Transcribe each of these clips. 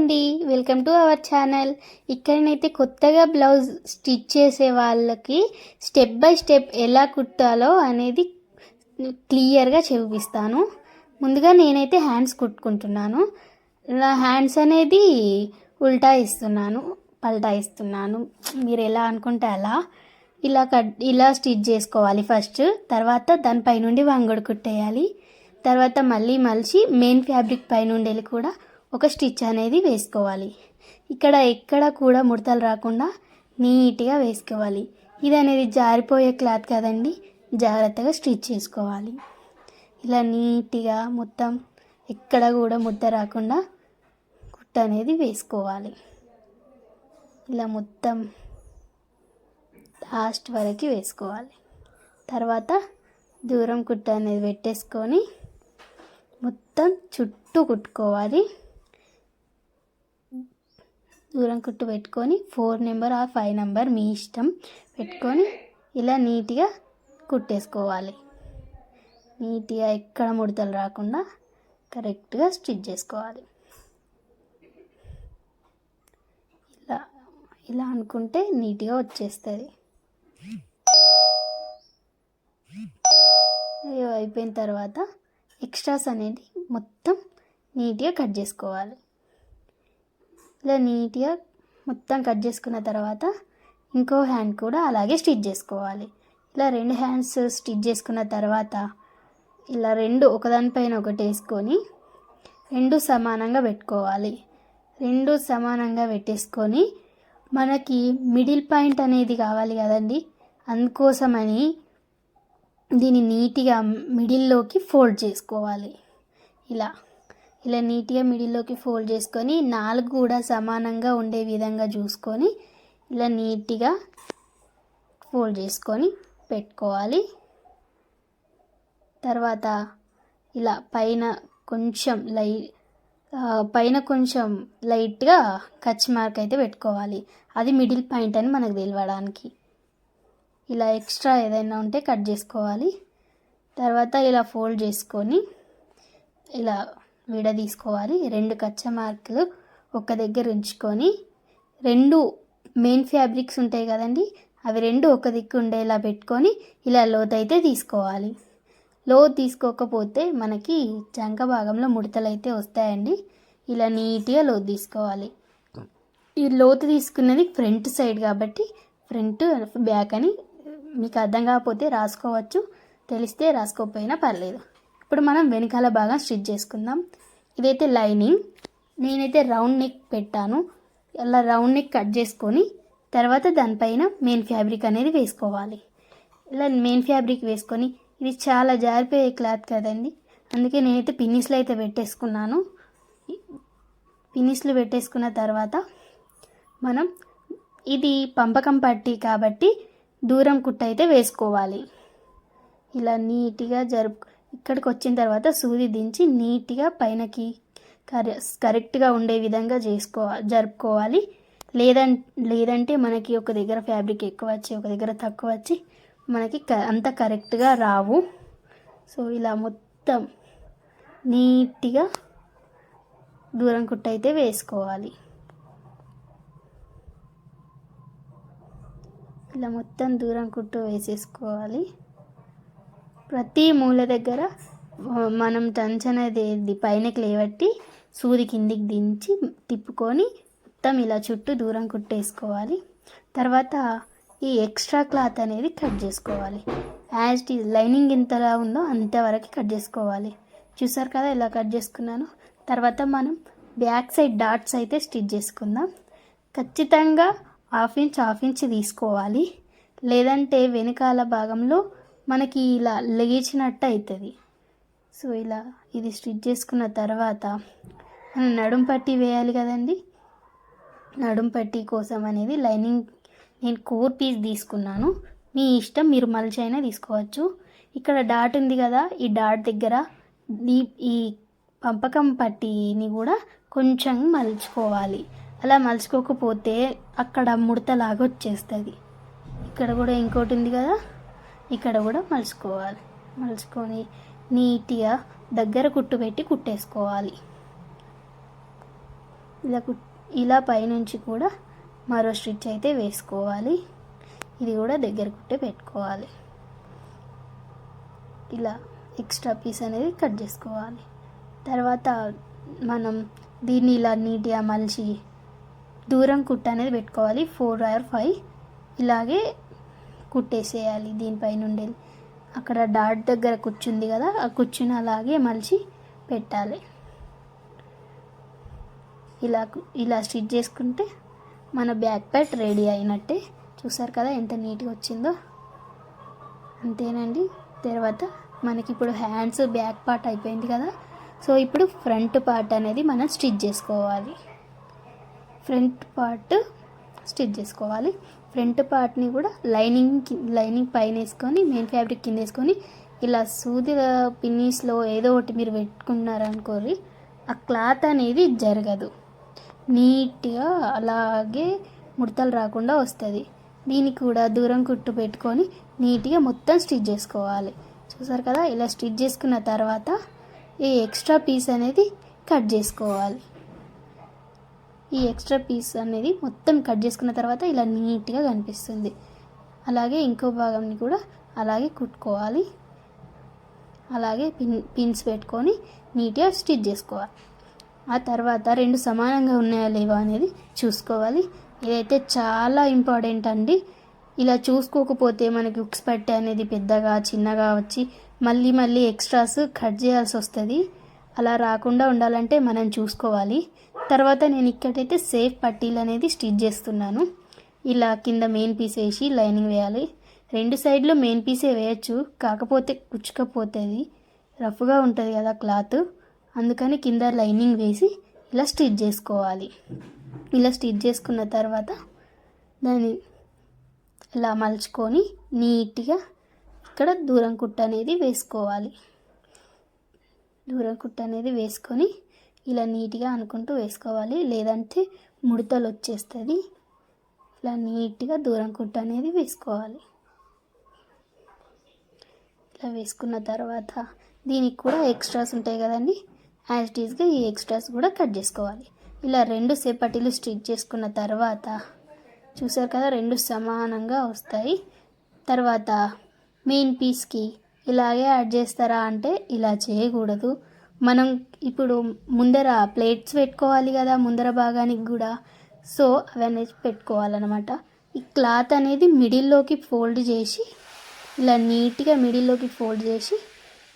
అండి. Welcome to our channel ఇక్కడనైతే కొత్తగా బ్లౌజ్ స్టిచ్ చేసే వాళ్ళకి స్టెప్ బై స్టెప్ ఎలా కుట్టాలో అనేది క్లియర్గా చూపిస్తాను. ముందుగా నేనైతే హ్యాండ్స్ కుట్టుకుంటున్నాను. హ్యాండ్స్ అనేది ఉల్టా ఇస్తున్నాను పల్టా ఇస్తున్నాను. మీరు ఎలా అనుకుంటే అలా. ఇలా కట్ ఇలా స్టిచ్ చేసుకోవాలి ఫస్ట్ తర్వాత దానిపై నుండి వంగుడు కుట్టేయాలి. తర్వాత మళ్ళీ మలిచి మెయిన్ ఫ్యాబ్రిక్ పై కూడా ఒక స్టిచ్ అనేది వేసుకోవాలి. ఇక్కడ ఎక్కడ కూడా ముడతలు రాకుండా నీట్గా వేసుకోవాలి. ఇది అనేది జారిపోయే క్లాత్ కాదండి జాగ్రత్తగా స్టిచ్ చేసుకోవాలి. ఇలా నీట్గా మొత్తం ఎక్కడ కూడా ముద్ద రాకుండా కుట్ట అనేది వేసుకోవాలి. ఇలా మొత్తం లాస్ట్ వరకు వేసుకోవాలి. తర్వాత దూరం కుట్ట అనేది పెట్టేసుకొని మొత్తం చుట్టూ కుట్టుకోవాలి. దూరం కుట్టు పెట్టుకొని four number or five number మీ ఇష్టం పెట్టుకొని ఇలా నీట్గా కుట్టేసుకోవాలి. నీట్గా ఎక్కడ ముడతలు రాకుండా కరెక్ట్గా స్టిచ్ చేసుకోవాలి. ఇలా ఇలా అనుకుంటే నీట్గా వచ్చేస్తుంది. అయిపోయిన తర్వాత ఎక్స్ట్రాస్ అనేది మొత్తం నీట్గా కట్ చేసుకోవాలి. ఇలా నీట్గా మొత్తం కట్ చేసుకున్న తర్వాత ఇంకో హ్యాండ్ కూడా అలాగే స్టిచ్ చేసుకోవాలి. ఇలా రెండు హ్యాండ్స్ స్టిచ్ చేసుకున్న తర్వాత ఇలా రెండు ఒకదానిపైన ఒకటి వేసుకొని రెండు సమానంగా పెట్టుకోవాలి. రెండు సమానంగా పెట్టేసుకొని మనకి మిడిల్ పాయింట్ అనేది కావాలి కదండి. అందుకోసమని దీన్ని నీట్గా మిడిల్లోకి ఫోల్డ్ చేసుకోవాలి. ఇలా. ఇలా నీట్గా మిడిల్లోకి ఫోల్డ్ చేసుకొని నాలుగు కూడా సమానంగా ఉండే విధంగా చూసుకొని ఇలా నీట్గా ఫోల్డ్ చేసుకొని పెట్టుకోవాలి. తర్వాత ఇలా పైన కొంచెం లై పైన కొంచెం లైట్గా కచ్ మార్క్ అయితే పెట్టుకోవాలి. అది మిడిల్ పాయింట్ అని మనకు తెలియడానికి ఇలా ఎక్స్ట్రా ఏదైనా ఉంటే కట్ చేసుకోవాలి. తర్వాత ఇలా ఫోల్డ్ చేసుకొని ఇలా విడదీసుకోవాలి రెండు కచ్చ మార్కులు ఒక దగ్గర ఉంచుకొని రెండు మెయిన్ ఫ్యాబ్రిక్స్ ఉంటాయి కదండి అవి రెండు ఒక దిక్కు ఉండేలా పెట్టుకొని ఇలా లోతు అయితే తీసుకోవాలి. లోతు తీసుకోకపోతే మనకి చంక భాగంలో ముడతలు అయితే వస్తాయండి. ఇలా నీట్గా లోతు తీసుకోవాలి. ఈ లోతు తీసుకున్నది ఫ్రంట్ సైడ్ కాబట్టి ఫ్రంట్ బ్యాక్ అని మీకు అర్థం కాకపోతే రాసుకోవచ్చు. తెలిస్తే రాసుకోకపోయినా పర్లేదు. ఇప్పుడు మనం వెనకాల భాగం స్టిచ్ చేసుకుందాం. ఇదైతే లైనింగ్. నేనైతే రౌండ్ నెక్ పెట్టాను. అలా రౌండ్ నెక్ కట్ చేసుకొని తర్వాత దానిపైన మెయిన్ ఫ్యాబ్రిక్ అనేది వేసుకోవాలి. ఇలా మెయిన్ ఫ్యాబ్రిక్ వేసుకొని ఇది చాలా జారిపోయే క్లాత్ కదండి. అందుకే నేనైతే పిన్నిస్లు అయితే పెట్టేసుకున్నాను. పిన్నిస్లు పెట్టేసుకున్న తర్వాత మనం ఇది పంపకం పట్టి కాబట్టి దూరం కుట్ట అయితే వేసుకోవాలి. ఇలా నీట్గా జరుపు ఇక్కడికి వచ్చిన తర్వాత సూది దించి నీట్గా పైనకి కరె కరెక్ట్గా ఉండే విధంగా చేసుకో జరుపుకోవాలి. లేదం లేదంటే మనకి ఒక దగ్గర ఫ్యాబ్రిక్ ఎక్కువ వచ్చి ఒక దగ్గర తక్కువ వచ్చి మనకి క అంత కరెక్ట్గా రావు. సో ఇలా మొత్తం నీట్గా దూరం కుట్ట అయితే వేసుకోవాలి. ఇలా మొత్తం దూరం కుట్టు వేసేసుకోవాలి. ప్రతి మూల దగ్గర మనం దంచనది అనేది పైనకి లేవట్టి సూది కిందికి దించి తిప్పుకొని మొత్తం ఇలా చుట్టూ దూరం కుట్టేసుకోవాలి. తర్వాత ఈ ఎక్స్ట్రా క్లాత్ అనేది కట్ చేసుకోవాలి. యాజ్ ఇట్ లైనింగ్ ఎంతలా ఉందో అంతవరకు కట్ చేసుకోవాలి. చూసారు కదా ఇలా కట్ చేసుకున్నాను. తర్వాత మనం బ్యాక్ సైడ్ డాట్స్ అయితే స్టిచ్ చేసుకుందాం. ఖచ్చితంగా హాఫ్ ఇంచ్ హాఫ్ ఇంచ్ తీసుకోవాలి. లేదంటే వెనకాల భాగంలో మనకి ఇలా లేచినట్టు అవుతుంది సో ఇలా ఇది స్టిచ్ చేసుకున్న తర్వాత మనం నడుం పట్టి వేయాలి కదండి. నడుం పట్టి కోసం అనేది లైనింగ్ నేను కోర్ పీస్ తీసుకున్నాను. మీ ఇష్టం మీరు మలిచైనా తీసుకోవచ్చు. ఇక్కడ డాట్ ఉంది కదా ఈ డాట్ దగ్గర ఈ ఈ పంపకం పట్టిని కూడా కొంచెం మలుచుకోవాలి. అలా మలుచుకోకపోతే అక్కడ ముడతలాగా వచ్చేస్తుంది ఇక్కడ కూడా ఇంకోటి ఉంది కదా. ఇక్కడ కూడా మలుచుకోవాలి. మలుచుకొని నీట్గా దగ్గర కుట్టు పెట్టి కుట్టేసుకోవాలి. ఇలా కుట్ ఇలా పైనుంచి కూడా మరో స్టిచ్ అయితే వేసుకోవాలి. ఇది కూడా దగ్గర కుట్టే పెట్టుకోవాలి. ఇలా ఎక్స్ట్రా పీస్ అనేది కట్ చేసుకోవాలి. తర్వాత మనం దీన్ని ఇలా నీట్గా మలిచి దూరం కుట్ట అనేది పెట్టుకోవాలి. Four or five. ఇలాగే కుట్టేసేయాలి దీనిపైన ఉండేది అక్కడ డాట్ దగ్గర కూర్చుంది కదా ఆ కూర్చుని అలాగే మలిచి పెట్టాలి. ఇలా ఇలా స్టిచ్ చేసుకుంటే మన బ్యాక్ ప్యాట్ రెడీ అయినట్టే. చూసారు కదా ఎంత నీట్గా వచ్చిందో. అంతేనండి. తర్వాత మనకి ఇప్పుడు హ్యాండ్స్ బ్యాక్ పార్ట్ అయిపోయింది కదా. సో ఇప్పుడు ఫ్రంట్ పార్ట్ అనేది మనం స్టిచ్ చేసుకోవాలి. ఫ్రంట్ పార్ట్ స్టిచ్ చేసుకోవాలి. ఫ్రంట్ పార్ట్ని కూడా లైనింగ్ లైనింగ్ పైన వేసుకొని మెయిన్ ఫ్యాబ్రిక్ కింద వేసుకొని ఇలా సూది పిన్నీస్లో ఏదో ఒకటి మీరు పెట్టుకున్నారనుకోరి ఆ క్లాత్ అనేది జరగదు. నీట్గా అలాగే ముడతలు రాకుండా వస్తుంది. దీనికి కూడా దూరం కుట్టు పెట్టుకొని నీట్గా మొత్తం స్టిచ్ చేసుకోవాలి. చూసారు కదా ఇలా స్టిచ్ చేసుకున్న తర్వాత ఈ ఎక్స్ట్రా పీస్ అనేది కట్ చేసుకోవాలి. ఈ ఎక్స్ట్రా పీస్ అనేది మొత్తం కట్ చేసుకున్న తర్వాత ఇలా నీట్గా కనిపిస్తుంది. అలాగే ఇంకో భాగంని కూడా అలాగే కుట్టుకోవాలి. అలాగే పిన్ పిన్స్ పెట్టుకొని నీట్గా స్టిచ్ చేసుకోవాలి. ఆ తర్వాత రెండు సమానంగా ఉన్నాయా లేవా అనేది చూసుకోవాలి. ఇదైతే చాలా ఇంపార్టెంట్ అండి. ఇలా చూసుకోకపోతే మనకి ఉక్స్ పట్టే అనేది పెద్దగా చిన్నగా వచ్చి మళ్ళీ మళ్ళీ ఎక్స్ట్రాస్ కట్ చేయాల్సి వస్తుంది. అలా రాకుండా ఉండాలంటే మనం చూసుకోవాలి. తర్వాత నేను ఇక్కడైతే సేఫ్ పట్టీలు అనేది స్టిచ్ చేస్తున్నాను. ఇలా కింద మెయిన్ పీస్ వేసి లైనింగ్ వేయాలి. రెండు సైడ్లో మెయిన్ పీసే వేయచ్చు. కాకపోతే కుచ్చుకపోతుంది. రఫ్గా ఉంటుంది కదా క్లాత్. అందుకని కింద లైనింగ్ వేసి ఇలా స్టిచ్ చేసుకోవాలి. ఇలా స్టిచ్ చేసుకున్న తర్వాత దాన్ని ఇలా మలుచుకొని నీట్గా ఇక్కడ దూరం కుట్ట అనేది వేసుకోవాలి. దూరం కుట్ట అనేది వేసుకొని ఇలా నీట్గా అనుకుంటూ వేసుకోవాలి. లేదంటే ముడతలు వచ్చేస్తుంది. ఇలా నీట్గా దూరం కుట్ట అనేది వేసుకోవాలి. ఇలా వేసుకున్న తర్వాత దీనికి కూడా ఎక్స్ట్రాస్ ఉంటాయి కదండి. యాజ్ ఇట్ ఈస్గా ఈ ఎక్స్ట్రాస్ కూడా కట్ చేసుకోవాలి. ఇలా రెండు సేపటిలు స్టిచ్ చేసుకున్న తర్వాత చూసారు కదా రెండు సమానంగా వస్తాయి. తర్వాత మెయిన్ పీస్కి ఇలాగే యాడ్ చేస్తారా అంటే ఇలా చేయకూడదు. మనం ఇప్పుడు ముందర ప్లేట్స్ పెట్టుకోవాలి కదా ముందర భాగానికి కూడా. సో అవన్నీ పెట్టుకోవాలన్నమాట. ఈ క్లాత్ అనేది మిడిల్లోకి ఫోల్డ్ చేసి ఇలా నీట్గా మిడిల్లోకి ఫోల్డ్ చేసి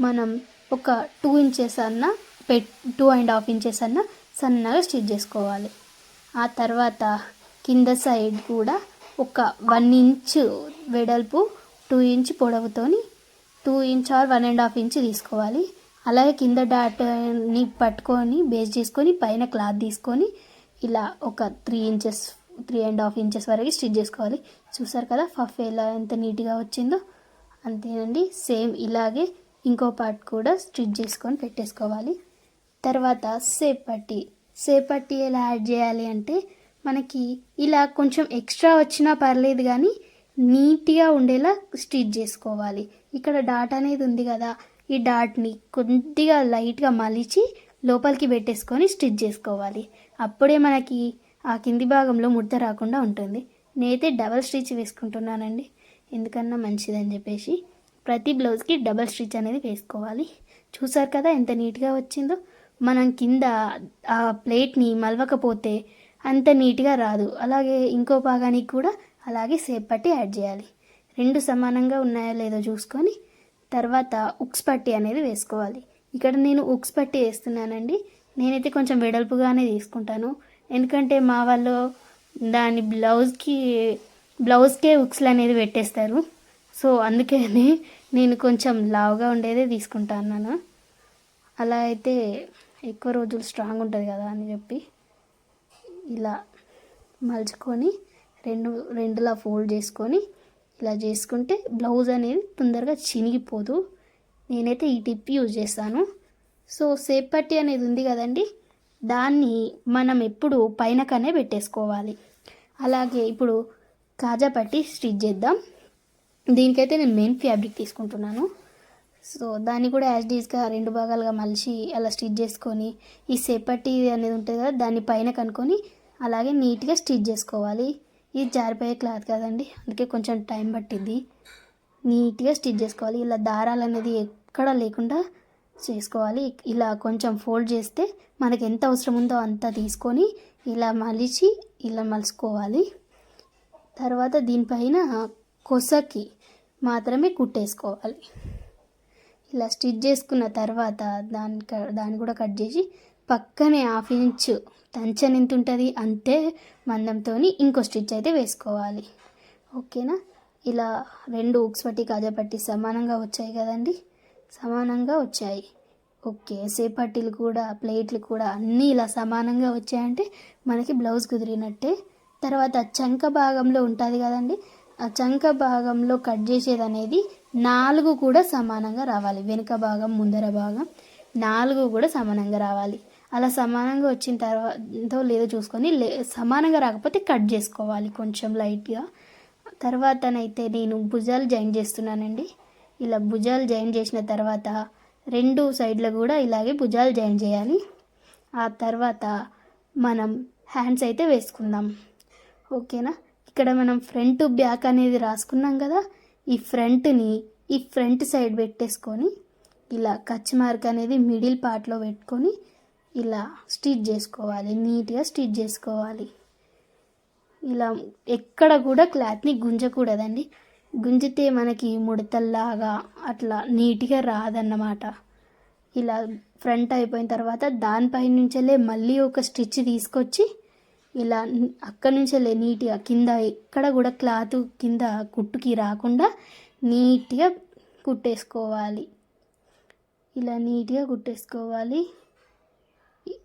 మనం ఒక టూ ఇంచెస్ అన్న పెట్ టూ అండ్ హాఫ్ ఇంచెస్ అన్న సన్నగా స్టిచ్ చేసుకోవాలి. ఆ తర్వాత కింద సైడ్ కూడా ఒక వన్ ఇంచ్ వెడల్పు two inch పొడవుతోని two inch or one and half inch తీసుకోవాలి. అలాగే కింద డాట్ని పట్టుకొని బేస్ చేసుకొని పైన క్లాత్ తీసుకొని ఇలా ఒక three inches three and half inches వరకు స్టిచ్ చేసుకోవాలి. చూసారు కదా ఫఫ్ ఎలా ఎంత నీట్గా వచ్చిందో? అంతేనండి. సేమ్ ఇలాగే ఇంకో పార్ట్ కూడా స్టిచ్ చేసుకొని పెట్టేసుకోవాలి. తర్వాత సేపట్టి సేపట్టి ఎలా యాడ్ చేయాలి అంటే మనకి ఇలా కొంచెం ఎక్స్ట్రా వచ్చినా పర్లేదు కానీ నీట్గా ఉండేలా స్టిచ్ చేసుకోవాలి. ఇక్కడ డాట్ అనేది ఉంది కదా ఈ డాట్ని కొద్దిగా లైట్గా మలిచి లోపలికి పెట్టేసుకొని స్టిచ్ చేసుకోవాలి. అప్పుడే మనకి ఆ కింది భాగంలో ముడత రాకుండా ఉంటుంది. నేనైతే డబల్ స్టిచ్ వేసుకుంటున్నానండి. ఎందుకన్నా మంచిదని చెప్పేసి ప్రతి బ్లౌజ్కి డబల్ స్టిచ్ అనేది వేసుకోవాలి. చూసారు కదా ఎంత నీట్గా వచ్చిందో. మనం కింద ఆ ప్లేట్ని మలవకపోతే అంత నీట్గా రాదు. అలాగే ఇంకో భాగానికి కూడా అలాగే సేప్ పట్టి యాడ్ చేయాలి. రెండు సమానంగా ఉన్నాయో లేదో చూసుకొని తర్వాత ఉక్స్ పట్టి అనేది వేసుకోవాలి. ఇక్కడ నేను ఉక్స్ పట్టి వేస్తున్నానండి. నేనైతే కొంచెం వెడల్పుగానే తీసుకుంటాను. ఎందుకంటే మా వాళ్ళు దాని బ్లౌజ్కి బ్లౌజ్కే ఉక్స్లు అనేది పెట్టేస్తారు. సో అందుకని నేను కొంచెం లావుగా ఉండేదే తీసుకుంటాను అలా అయితే ఎక్కువ రోజులు స్ట్రాంగ్ ఉంటుంది కదా అని చెప్పి ఇలా మలుచుకొని రెండు రెండులా ఫోల్డ్ చేసుకొని ఇలా చేసుకుంటే బ్లౌజ్ అనేది తొందరగా చినిగిపోదు. నేనైతే ఈ టిప్ యూజ్ చేస్తాను. సో సేప్ పట్టి అనేది ఉంది కదండి దాన్ని మనం ఎప్పుడు పైనకనే పెట్టేసుకోవాలి. అలాగే ఇప్పుడు కాజా పట్టి స్టిచ్ చేద్దాం. దీనికైతే నేను మెయిన్ ఫ్యాబ్రిక్ తీసుకుంటున్నాను. సో దాన్ని కూడా యాజ్ డీస్గా రెండు భాగాలుగా మలిచి అలా స్టిచ్ చేసుకొని ఈ సేపట్టి అనేది ఉంటుంది కదా దాన్ని పైన కనుక్కొని అలాగే నీట్గా స్టిచ్ చేసుకోవాలి. ఇది జారిపోయే క్లాత్ కదండి. అందుకే కొంచెం టైం పట్టింది నీట్గా స్టిచ్ చేసుకోవాలి. ఇలా దారాలు అనేది ఎక్కడ లేకుండా చేసుకోవాలి. ఇలా కొంచెం ఫోల్డ్ చేస్తే మనకి ఎంత అవసరం ఉందో అంత తీసుకొని ఇలా మలిచి ఇలా మలుచుకోవాలి. తర్వాత దీనిపైన కొసకి మాత్రమే కుట్టేసుకోవాలి. ఇలా స్టిచ్ చేసుకున్న తర్వాత దాని క- దాన్ని కూడా కట్ చేసి పక్కనే హాఫ్ ఇంచ్ టెన్షన్ ఎంత ఉంటుంది అంతే మందంతో ఇంకో స్టిచ్ అయితే వేసుకోవాలి. ఓకేనా? ఇలా రెండు ఉక్స్ పట్టి కాజా పట్టి సమానంగా వచ్చాయి కదండి? సమానంగా వచ్చాయి. ఓకే సేపట్టీలు కూడా ప్లేట్లు కూడా అన్నీ ఇలా సమానంగా వచ్చాయంటే మనకి బ్లౌజ్ కుదిరినట్టే. తర్వాత చంక భాగంలో ఉంటుంది కదండి? ఆ చంక భాగంలో కట్ చేసేది అనేది నాలుగు కూడా సమానంగా రావాలి. వెనుక భాగం ముందర భాగం నాలుగు కూడా సమానంగా రావాలి. అలా సమానంగా వచ్చిన తర్వాత లేదో చూసుకొని లే సమానంగా రాకపోతే కట్ చేసుకోవాలి కొంచెం లైట్గా. తర్వాతనైతే నేను భుజాలు జాయిన్ చేస్తున్నానండి. ఇలా భుజాలు జాయిన్ చేసిన తర్వాత రెండు సైడ్లు కూడా ఇలాగే భుజాలు జాయిన్ చేయాలి. ఆ తర్వాత మనం హ్యాండ్స్ అయితే వేసుకుందాం. ఓకేనా? ఇక్కడ మనం ఫ్రంట్ బ్యాక్ అనేది రాసుకున్నాం కదా? ఈ ఫ్రంట్ని ఈ ఫ్రంట్ సైడ్ పెట్టేసుకొని ఇలా కచ్ మార్క్ అనేది మిడిల్ పార్ట్లో పెట్టుకొని ఇలా స్టిచ్ చేసుకోవాలి నీట్గా స్టిచ్ చేసుకోవాలి. ఇలా ఎక్కడ కూడా క్లాత్ని గుంజకూడదండి. గుంజితే మనకి ముడతల్లాగా అట్లా నీట్గా రాదన్నమాట. ఇలా ఫ్రంట్ అయిపోయిన తర్వాత దానిపై నుంచెల్లే మళ్ళీ ఒక స్టిచ్ తీసుకొచ్చి ఇలా అక్కడి నుంచెల్లే నీట్గా కింద ఎక్కడ కూడా క్లాత్ కింద కుట్టుకి రాకుండా నీట్గా కుట్టేసుకోవాలి. ఇలా నీట్గా కుట్టేసుకోవాలి.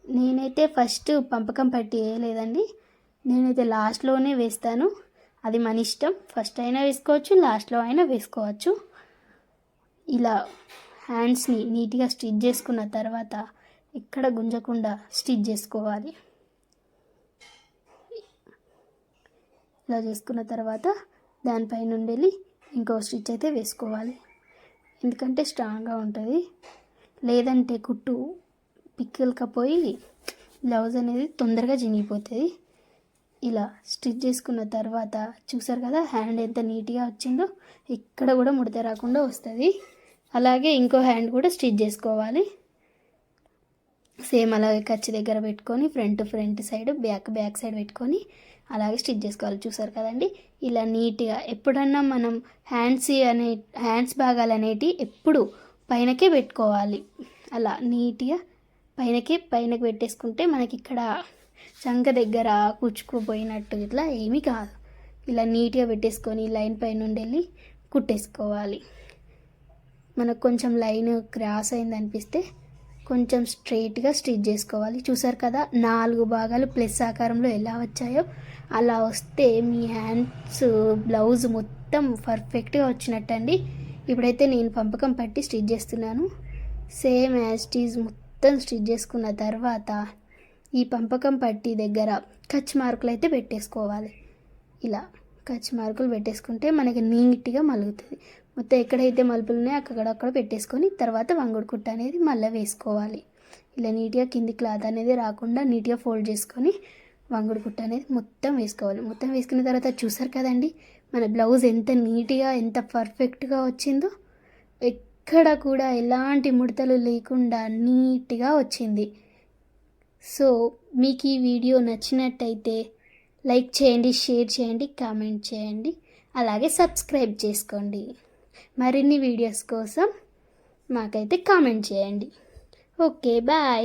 నేనైతే ఫస్ట్ పంపకం పట్టి వేయలేదండి. నేనైతే లాస్ట్లోనే వేస్తాను. అది మన ఇష్టం. ఫస్ట్ అయినా వేసుకోవచ్చు లాస్ట్లో అయినా వేసుకోవచ్చు. ఇలా హ్యాండ్స్ని నీట్గా స్టిచ్ చేసుకున్న తర్వాత ఎక్కడ గుంజకుండా స్టిచ్ చేసుకోవాలి. ఇలా చేసుకున్న తర్వాత దానిపై నుండి వెళ్ళి ఇంకో స్టిచ్ అయితే వేసుకోవాలి. ఎందుకంటే స్ట్రాంగ్గా ఉంటుంది. లేదంటే కుట్టు పిక్కలకపోయి బ్లౌజ్ అనేది తొందరగా చినిగిపోతుంది ఇలా స్టిచ్ చేసుకున్న తర్వాత చూసారు కదా హ్యాండ్ ఎంత నీట్గా వచ్చిందో ఇక్కడ కూడా ముడత రాకుండా వస్తుంది. అలాగే ఇంకో హ్యాండ్ కూడా స్టిచ్ చేసుకోవాలి. సేమ్ అలాగే ఖర్చు దగ్గర పెట్టుకొని front front side back back side పెట్టుకొని అలాగే స్టిచ్ చేసుకోవాలి. చూసారు కదండి? ఇలా నీట్గా ఎప్పుడన్నా మనం హ్యాండ్స్ అనే హ్యాండ్స్ భాగాలు అనేటివి ఎప్పుడు పైనకే పెట్టుకోవాలి. అలా నీట్గా పైనకి పైనకి పెట్టేసుకుంటే మనకి ఇక్కడ చంక దగ్గర కూర్చుకుపోయినట్టు ఇట్లా ఏమీ కాదు. ఇలా నీట్గా పెట్టేసుకొని లైన్ పైన నుండి వెళ్ళి కుట్టేసుకోవాలి. మనకు కొంచెం లైన్ క్రాస్ అయింది అనిపిస్తే కొంచెం స్ట్రైట్గా స్టిచ్ చేసుకోవాలి. చూసారు కదా నాలుగు భాగాలు ప్లస్ ఆకారంలో ఎలా వచ్చాయో? అలా వస్తే మీ హ్యాండ్స్ బ్లౌజ్ మొత్తం పర్ఫెక్ట్గా వచ్చినట్టండి. ఇప్పుడైతే నేను పంపకం పట్టి స్టిచ్ చేస్తున్నాను. సేమ్ యాజ్ టీజ్ మొత్తం మొత్తం స్టిచ్ చేసుకున్న తర్వాత ఈ పంపకం పట్టి దగ్గర కచ్ మార్కులు అయితే పెట్టేసుకోవాలి. ఇలా కచ్ మార్కులు పెట్టేసుకుంటే మనకి నీట్గా మలుగుతుంది. మొత్తం ఎక్కడైతే మలుపులు ఉన్నాయో అక్కడక్కడ పెట్టేసుకొని తర్వాత వంగుడు కుట్ట అనేది మళ్ళీ వేసుకోవాలి. ఇలా నీట్గా కింది క్లాత్ అనేది రాకుండా నీట్గా ఫోల్డ్ చేసుకొని వంగుడు కుట్ట అనేది మొత్తం వేసుకోవాలి. మొత్తం వేసుకున్న తర్వాత చూసారు కదండి మన బ్లౌజ్ ఎంత నీట్గా ఎంత పర్ఫెక్ట్గా వచ్చిందో. ఎక్కడ కూడా ఎలాంటి ముడతలు లేకుండా నీట్గా వచ్చింది. సో మీకు ఈ వీడియో నచ్చినట్టయితే లైక్ చేయండి షేర్ చేయండి కామెంట్ చేయండి అలాగే సబ్స్క్రైబ్ చేసుకోండి. మరిన్ని వీడియోస్ కోసం మాకైతే కామెంట్ చేయండి. Okay bye.